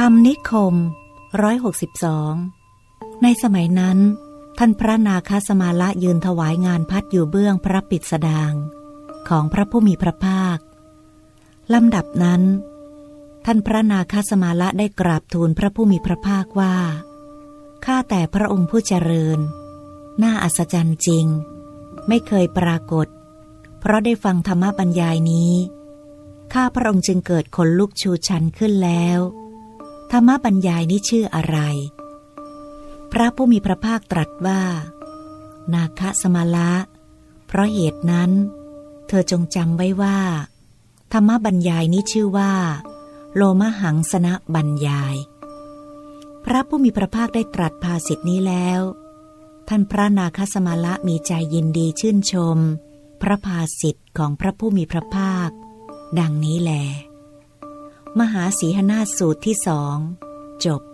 คำนิคมร้อยหกสิบสองในสมัยนั้น ท่านพระนาคสมาละยืนถวายงานพัดอยู่เบื้องพระปิดสดาง ของพระผู้มีพระภาคลำดับนั้น ท่านพระนาคสมาละได้กราบทูลพระผู้มีพระภาคว่าข้าแต่พระองค์ผู้เจริญ น่าอัศจรรย์จริง ไม่เคยปรากฏ เพราะได้ฟังธรรมบรรยายนี้ ข้าพระองค์จึงเกิดขนลุกชูชันขึ้นแล้ว ธรรมบรรยายนี้ชื่ออะไร พระผู้มีพระภาคตรัสว่า นาคสมาละ เพราะเหตุนั้น เธอจงจำไว้ว่า ธรรมบรรยายนี้ชื่อว่า โลมหังสนะบรรยาย พระผู้มีพระภาคได้ตรัสภาสิทธินี้แล้ว ท่านพระนาคสมาละมีใจยินดีชื่นชม พระภาสิทธิ์ของพระผู้มีพระภาค ดังนี้แล มหาสีหนาสูตรที่สอง จบ